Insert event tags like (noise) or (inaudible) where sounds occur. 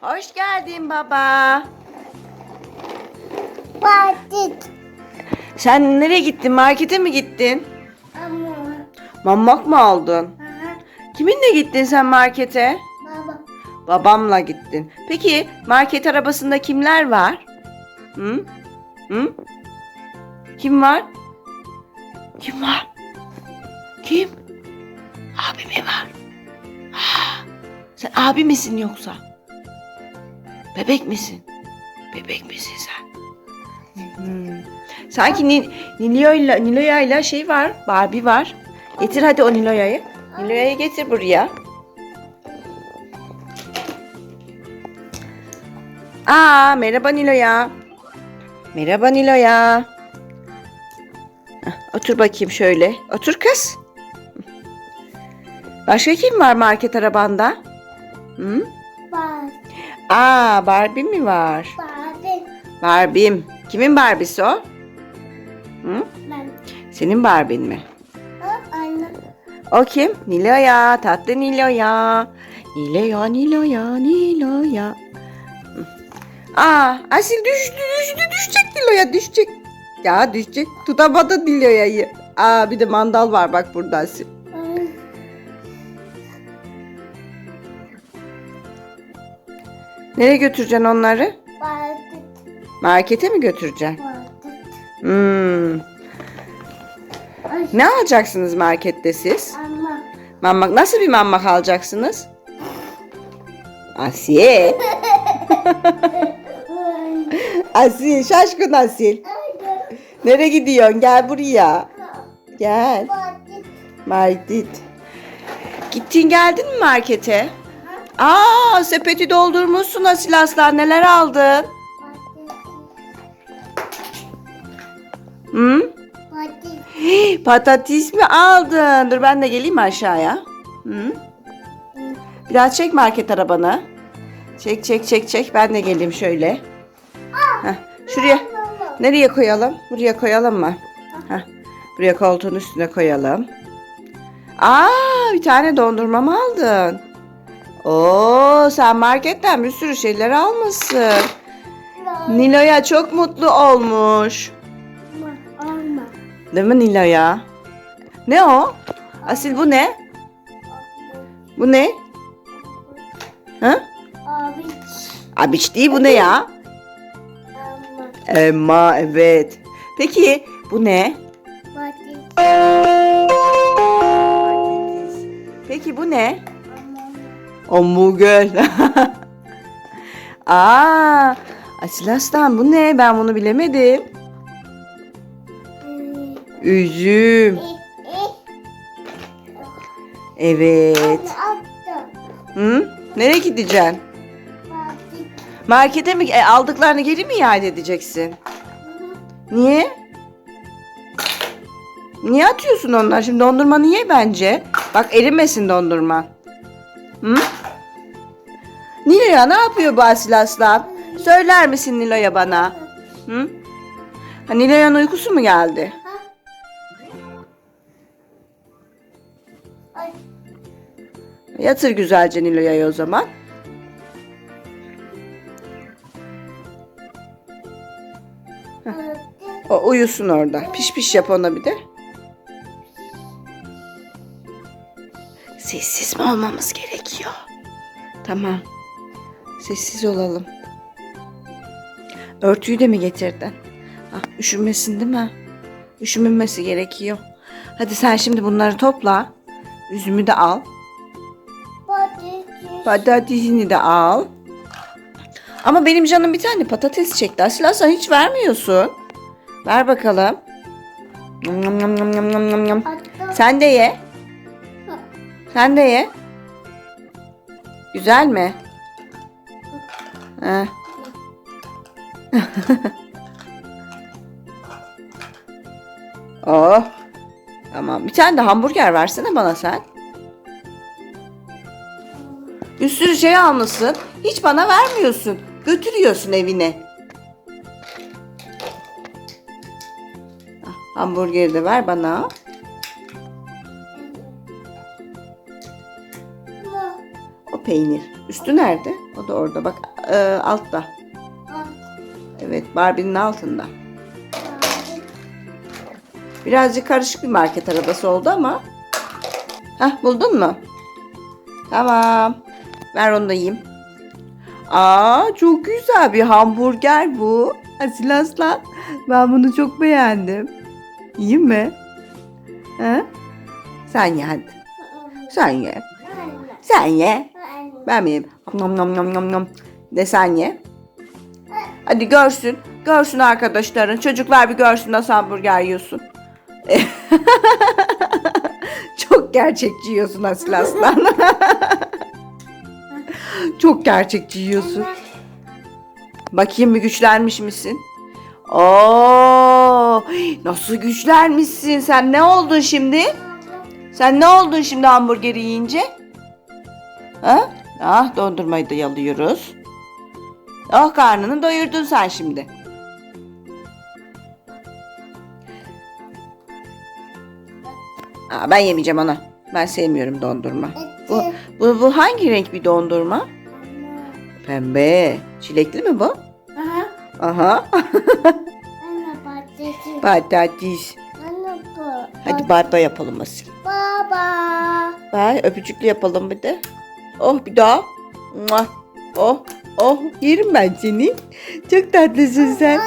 Hoş geldin baba. Patit. Sen nereye gittin? Markete mi gittin? Ama. Mamak mı aldın? Aha. Kiminle gittin sen markete? Baba. Babamla gittin. Peki market arabasında kimler var? Hı? Hı? Kim var? Kim var? Kim? Abi mi var? Ha, sen abi misin yoksa? Bebek misin? Bebek misin sen? Hmm. Sanki Nil Nilo'yla Nilo'yla şey var, Barbie var. Getir hadi o Nilo'ya'yı. Nilo'ya'yı getir buraya. Aa, merhaba Nilo'ya. Merhaba Nilo'ya. Otur bakayım şöyle. Otur kız. Başka kim var market arabanda? Hı? Aa, Barbie mi var? Patit. Barbie'm. Kimin Barbie'si o? Hı? Ben. Senin Barbie'n mi? Ha, anne. O kim? Nilo'ya, tatlı Nilo'ya. Nilo'ya, Nilo'ya, Nilo'ya. Aa, Asil düştü, düştü, düşecek Nilo'ya, düşecek. Ya düşecek. Tutamadı Nilo'ya'yı. Aa, bir de mandal var bak burada Asil. Nereye götüreceksin onları? Patit. Markete mi götüreceksin? Patit. Hmm. Ne alacaksınız markette siz? Ama. Mammak nasıl bir mammak alacaksınız? (laughs) Asiye. Asil, şaşkın Asil. Nereye gidiyorsun? Gel buraya. Gel. Patit. Market. Gittin geldin mi markete? Aa, sepeti doldurmuşsun Asil Aslan. Neler aldın? Hı? Patit. Hii, Patates mi aldın? Dur ben de geleyim mi aşağıya. Hı? Biraz çek market arabanı. Çek çek çek çek. Ben de geleyim şöyle. Heh, şuraya. Nereye koyalım? Buraya koyalım mı? Heh, buraya koltuğun üstüne koyalım. Aa, bir tane dondurma mı aldın? Oo, sen marketten bir sürü şeyler almışsın. Nilo'ya çok mutlu olmuş. Ama. Değil mi Nilo'ya? Ne o? Asil bu ne? Bu ne? Ha? Abi. Abiç değil bu ne ya? Ama. Emma evet. Peki bu ne? Patit. Peki bu ne? Ama. (laughs) Hamburger. Aa, Asil Aslan bu ne? Ben bunu bilemedim. Üzüm. Evet. Hı? Nereye gideceksin? Markete mi? E, aldıklarını geri mi iade edeceksin? Niye? Niye atıyorsun onlar? Şimdi dondurmanı ye bence. Bak erimesin dondurma. Hı? Nilo'ya ne yapıyor bu Asil Aslan? Söyler misin Nilo'ya bana? Hı? Ha, Nilo'yanın uykusu mu geldi? Yatır güzelce Nilo'ya o zaman. O uyusun orada. Piş piş yap ona bir de. Sessiz mi olmamız gerekiyor? Tamam. Sessiz olalım. Örtüyü de mi getirdin? Ah, üşümesin değil mi? Üşümemesi gerekiyor. Hadi sen şimdi bunları topla. Üzümü de al. Patatesini de al. Ama benim canım bir tane patates çekti. Asla sen hiç vermiyorsun. Ver bakalım. Yum, yum, yum, yum, yum, yum. Sen de ye. Sen de ye. Güzel mi? Heh. (laughs) oh. Tamam. Bir tane de hamburger versene bana sen. Bir sürü şey almışsın. Hiç bana vermiyorsun. Götürüyorsun evine. Ah, Hamburgeri de ver bana. O peynir. Üstü nerede? O da orada bak e, altta. Al. Evet Barbie'nin altında. Birazcık karışık bir market arabası oldu ama. Hah buldun mu? Tamam. Ver onu da yiyeyim. Aa çok güzel bir hamburger bu. Asil Aslan. Ben bunu çok beğendim. Yiyeyim mi? Ha? Sen ye hadi. Sen ye. Sen ye. Ben mi yiyeyim? Nom nom nom nom nom. De sen ye. Hadi görsün. Görsün arkadaşların. Çocuklar bir görsün nasıl hamburger yiyorsun. (laughs) Çok gerçekçi yiyorsun Asil Aslan. (laughs) Çok gerçekçi yiyorsun. Bakayım bir güçlenmiş misin? Oo, nasıl güçlenmişsin? Sen ne oldun şimdi? Sen ne oldun şimdi hamburgeri yiyince? Ha? Ah dondurmayı da yalıyoruz. Oh karnını doyurdun sen şimdi. Aa, ben yemeyeceğim ana. Ben sevmiyorum dondurma. Bu, bu, bu hangi renk bir dondurma? Pembe. Çilekli mi bu? Aha. Aha. (laughs) Patates. Patates. Hadi barda yapalım Asil. Baba. Ver öpücüklü yapalım bir de. Oh bir daha. Oh. Oh yerim ben seni. Çok tatlısın sen.